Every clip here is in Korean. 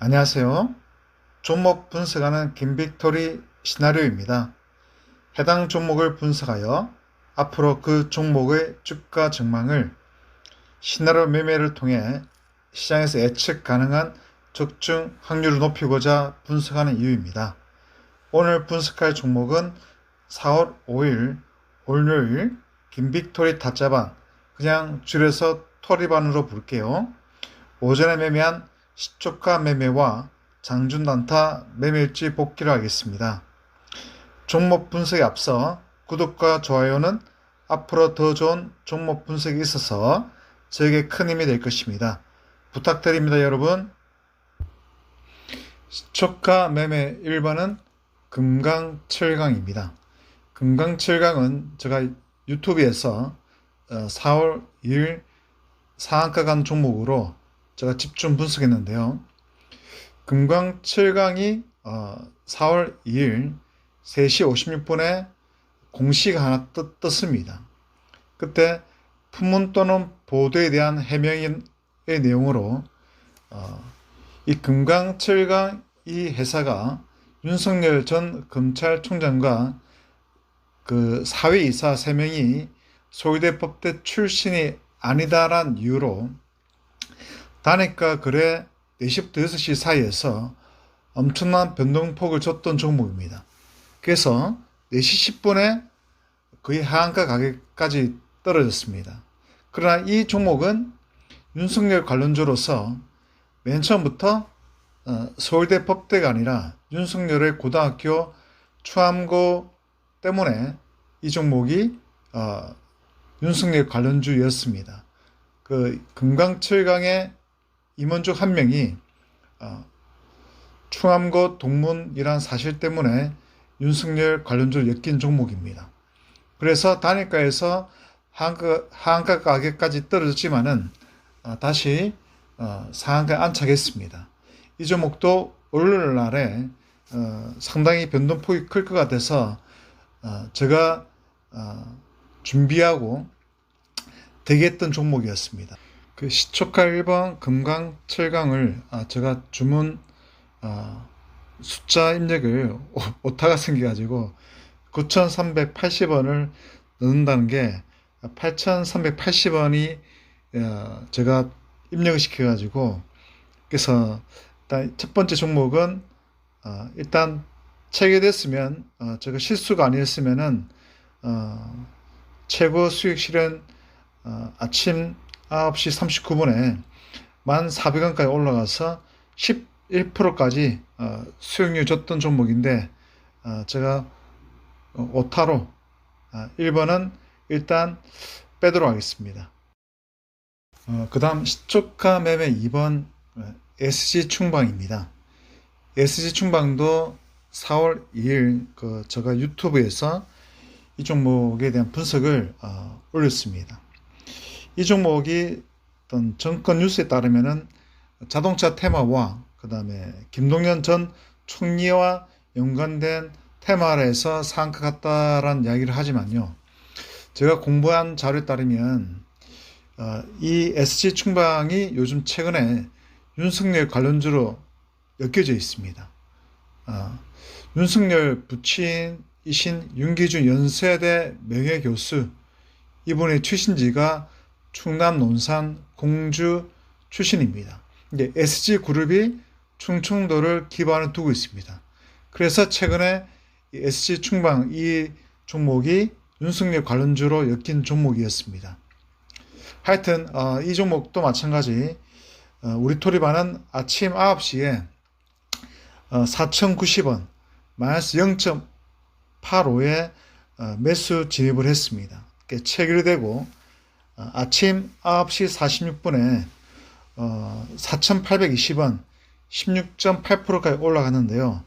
안녕하세요. 종목 분석하는 김빅토리 시나리오입니다. 해당 종목을 분석하여 앞으로 그 종목의 주가 전망을 시나리오 매매를 통해 시장에서 예측 가능한 적중 확률을 높이고자 분석하는 이유입니다. 오늘 분석할 종목은 4월 5일 월요일 김빅토리 타짜반 그냥 줄여서 토리반으로 부를게요. 오전에 매매한 시초가 매매와 장준단타 매매일지 복귀를 하겠습니다. 종목 분석에 앞서 구독과 좋아요는 앞으로 더 좋은 종목 분석이 있어서 저에게 큰 힘이 될 것입니다. 부탁드립니다, 여러분. 시초가 매매 1번은 금강철강입니다. 금강철강은 제가 유튜브에서 4월 2일 상한가 간 종목으로 제가 집중 분석했는데요. 금강 7강이 4월 2일 3시 56분에 공시가 하나 떴, 떴습니다. 그때 품문 또는 보도에 대한 해명의 내용으로 어, 이 금강 7강 이 회사가 윤석열 전 검찰총장과 그 사회 이사 3명이 소위대 법대 출신이 아니다란 이유로 단위가 거래 4시부터 6시 사이에서 엄청난 변동폭을 줬던 종목입니다. 그래서 4시 10분에 거의 하한가 가격까지 떨어졌습니다. 그러나 이 종목은 윤석열 관련주로서 맨 처음부터 어, 서울대 법대가 아니라 윤석열의 고등학교 추함고 때문에 이 종목이 어, 윤석열 관련주였습니다. 그 금강 7강의 임원 중 한 명이 어, 충암고 동문이란 사실 때문에 윤석열 관련주를 엮인 종목입니다. 그래서 단일가에서 하한가, 하한가 가격까지 떨어졌지만은 어, 다시 어, 상한가에 안착했습니다. 이 종목도 오늘날에 어, 상당히 변동폭이 클 것 같아서 어, 제가 어, 준비하고 대기했던 종목이었습니다. 그 시초가 1번 금강 7강을 아, 제가 주문 아, 숫자 입력을 오- 오타가 생겨가지고 9,380원을 넣는다는 게 8,380원이 어, 제가 입력을 시켜가지고 그래서 일단 첫 번째 종목은 어, 일단 체결됐으면 어, 제가 실수가 아니었으면은 어, 최고 수익 실현 어, 아침 9시 39분에 1,400원까지 올라가서 11%까지 어, 수익률 줬던 종목인데 어, 제가 어, 오타로 아, 1번은 일단 빼도록 하겠습니다. 그 다음 시초가 매매 2번 어, SG 충방입니다. SG 충방도 4월 2일 그 제가 유튜브에서 이 종목에 대한 분석을 어, 올렸습니다. 이 종목이 어떤 정권 뉴스에 따르면은 자동차 테마와 그 다음에 김동연 전 총리와 연관된 테마에서 상가 같다라는 이야기를 하지만요. 제가 공부한 자료에 따르면 어, 이 SG 충방이 요즘 최근에 윤석열 관련주로 엮여져 있습니다. 어, 윤석열 부친이신 윤기준 연세대 명예교수 이분의 출신지가 충남 논산 공주 출신입니다. 이제 SG 그룹이 충청도를 기반을 두고 있습니다. 그래서 최근에 이 SG 충방 이 종목이 윤석열 관련주로 엮인 종목이었습니다. 하여튼 어, 이 종목도 마찬가지 어, 우리 토리반은 아침 9시에 어, 4,090원 마이너스 0.85에 어, 매수 진입을 했습니다. 체결되고 어, 아침 9시 46분에 어, 4,820원 16.8%까지 올라갔는데요.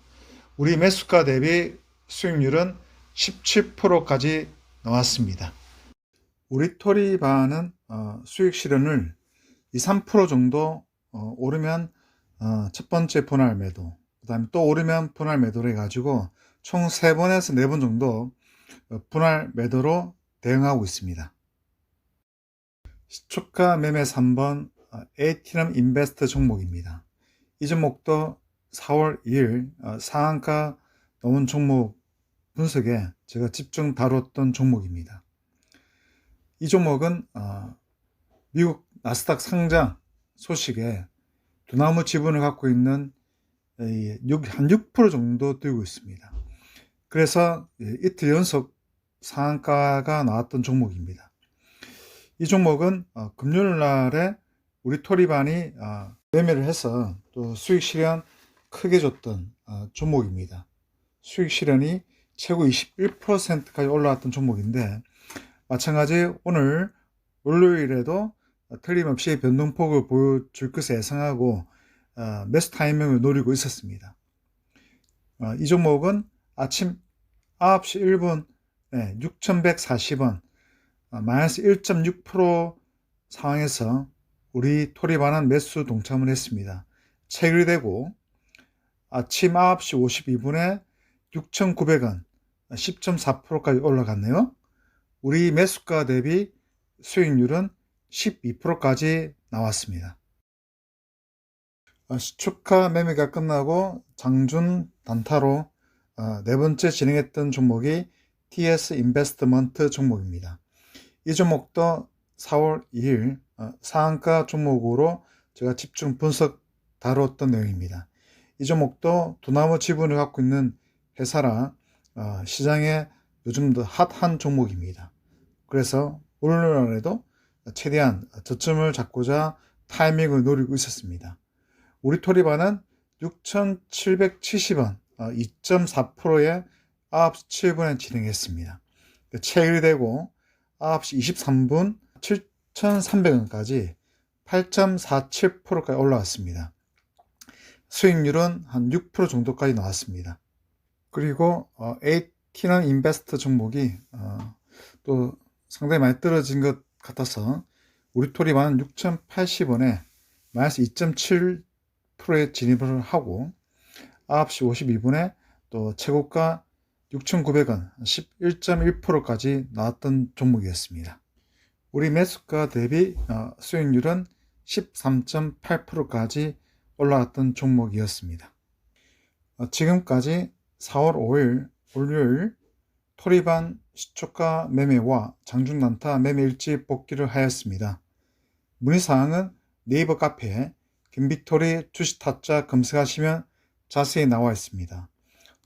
우리 매수가 대비 수익률은 17%까지 나왔습니다. 우리 토리반은 어, 수익 실현을 2, 3% 정도 어, 오르면 어, 첫 번째 분할 매도, 그 다음에 또 오르면 분할 매도로 해가지고 총 3번에서 4번 정도 어, 분할 매도로 대응하고 있습니다. 시초가 매매 3번 어, 에이티넘 인베스트 종목입니다. 이 종목도 4월 2일 어, 상한가 나온 종목 분석에 제가 집중 다뤘던 종목입니다. 이 종목은 어, 미국 나스닥 상장 소식에 두나무 지분을 갖고 있는 한 6% 정도 들고 있습니다. 그래서 예, 이틀 연속 상한가가 나왔던 종목입니다. 이 종목은 어, 금요일 날에 우리 토리반이 어, 매매를 해서 또 수익 실현 크게 줬던 어, 종목입니다. 수익 실현이 최고 21%까지 올라왔던 종목인데 마찬가지 오늘 월요일에도 틀림없이 변동폭을 보여줄 것을 예상하고 어, 매수 타이밍을 노리고 있었습니다. 어, 이 종목은 아침 9시 1분 네, 6,140원 어, 마이너스 1.6% 상황에서 우리 토리반은 매수 동참을 했습니다. 체결되고 아침 9시 52분에 6,900원 10.4%까지 올라갔네요. 우리 매수가 대비 수익률은 12%까지 나왔습니다. 어, 시초가 매매가 끝나고 장준 단타로 어, 네 번째 진행했던 종목이 TS 인베스트먼트 종목입니다. 이 종목도 4월 2일 어, 상한가 종목으로 제가 집중 분석 다뤘던 내용입니다. 이 종목도 두나무 지분을 갖고 있는 회사라 어, 시장에 요즘 더 핫한 종목입니다. 그래서 오늘날에도 최대한 저점을 잡고자 타이밍을 노리고 있었습니다. 우리 토리반은 6,770원, 2.4%의 9시 7분에 진행했습니다. 체결되고 9시 23분 7,300원까지 8.47%까지 올라왔습니다. 수익률은 한 6% 정도까지 나왔습니다. 그리고 어, AT는 인베스트 종목이 어, 또 상당히 많이 떨어진 것 같아서 우리 토리반은 6,080원에 마이너스 2.7%에 진입을 하고 9시 52분에 또 최고가 6,900원 11.1%까지 나왔던 종목이었습니다. 우리 매수가 대비 어, 수익률은 13.8%까지 올라왔던 종목이었습니다. 어, 지금까지 4월 5일 월요일 토리반 시초가 매매와 장중난타 매매 일지 뽑기를 하였습니다. 문의사항은 네이버 카페에 김빅토리 주식타짜 검색하시면 자세히 나와 있습니다.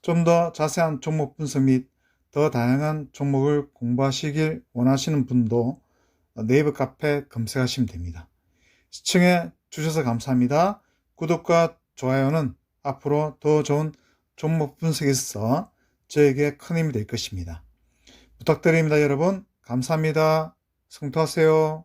좀 더 자세한 종목 분석 및 더 다양한 종목을 공부하시길 원하시는 분도 네이버 카페 검색하시면 됩니다. 시청해 주셔서 감사합니다. 구독과 좋아요는 앞으로 더 좋은 종목 분석에 있어서 저에게 큰 힘이 될 것입니다. 부탁드립니다, 여러분. 감사합니다. 성투하세요.